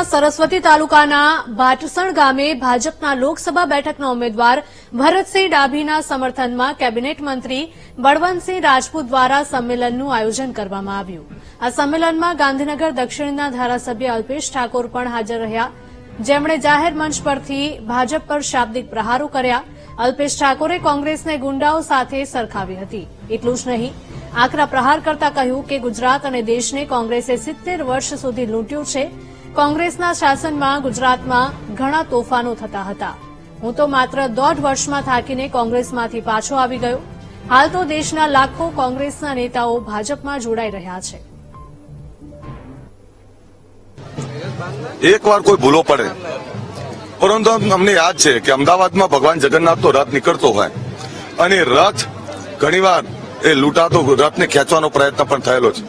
જિલ્લાના સરસ્વતી તાલુકાના ભાટસણ ગામે ભાજપના લોકસભા બેઠકના ઉમેદવાર ભરતસિંહ ડાભીના સમર્થનમાં કેબિનેટ મંત્રી બળવંતસિંહ રાજપૂત દ્વારા સંમેલનનું આયોજન કરવામાં આવ્યું. આ સંમેલનમાં ગાંધીનગર દક્ષિણના ધારાસભ્ય અલ્પેશ ઠાકોર પણ હાજર રહ્યા. જેમણે જાહેર મંચ પરથી ભાજપ પર શાબ્દિક પ્રહારો કર્યા. અલ્પેશ ઠાકોરે કોંગ્રેસને ગુંડાઓ સાથે સરખાવી હતી. એટલું જ નહીં, આકરા પ્રહાર કરતા કહ્યું કે ગુજરાત અને દેશને કોંગ્રેસે સિત્તેર વર્ષ સુધી લૂંટ્યું છે. કોંગ્રેસના શાસનમાં ગુજરાતમાં ઘણા તોફાનો થતા હતા. હું તો માત્ર દોઢ વર્ષમાં થાકીને કોંગ્રેસમાંથી પાછો આવી ગયો. હાલ તો દેશના લાખો કોંગ્રેસના નેતાઓ ભાજપમાં જોડાઈ રહ્યા છે. એક વાર કોઈ ભૂલો પડે, પરંતુ અમને યાદ છે કે અમદાવાદમાં ભગવાન જગન્નાથનો રથ નીકળતો હોય, અને રથ ઘણીવાર એ લૂંટાતો રથને ખેંચવાનો પ્રયત્ન પણ થયેલો છે.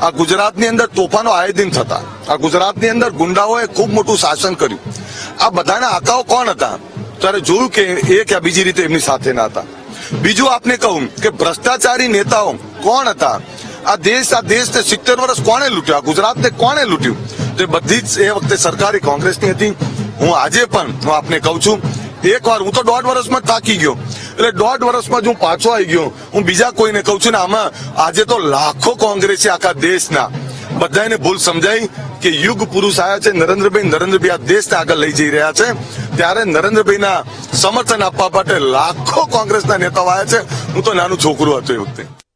આ ગુજરાતની અંદર તોફાનો આયોજન થતા. આ ગુજરાતની અંદર ગુંડાઓએ ખૂબ મોટું શાસન કર્યું. આ બધાના આકાઓ કોણ હતા? ત્યારે જોયું કે એ કે બીજી રીતે એમની સાથે ના હતા. બીજું આપને કહું કે ભ્રષ્ટાચારી નેતાઓ કોણ હતા? આ દેશ, આ દેશને સિત્તેર વર્ષ કોણે લૂંટ્યો? ગુજરાતને કોણે લૂંટ્યું? તે બધી જ એ વખતે સરકારી કોંગ્રેસની હતી. હું આજે પણ, હું આપને કહું છું એક વાર હું તો દોઢ વર્ષમાં થાકી ગયો. એટલે દોઢ વર્ષમાં જ હું પાછો આવી ગયો. હું બીજા કોઈને કહું છું ને, આમાં આજે તો લાખો કોંગ્રેસી આખા દેશના બધાને ભૂલ સમજાઈ કે યુગ પુરુષ આવ્યા છે. નરેન્દ્રભાઈ નરેન્દ્રભાઈ આ દેશને આગળ લઈ જઈ રહ્યા છે. ત્યારે નરેન્દ્રભાઈના સમર્થન આપવા માટે લાખો કોંગ્રેસના નેતાઓ આવ્યા છે. હું તો નાનું છોકરું હતું એ વખતે.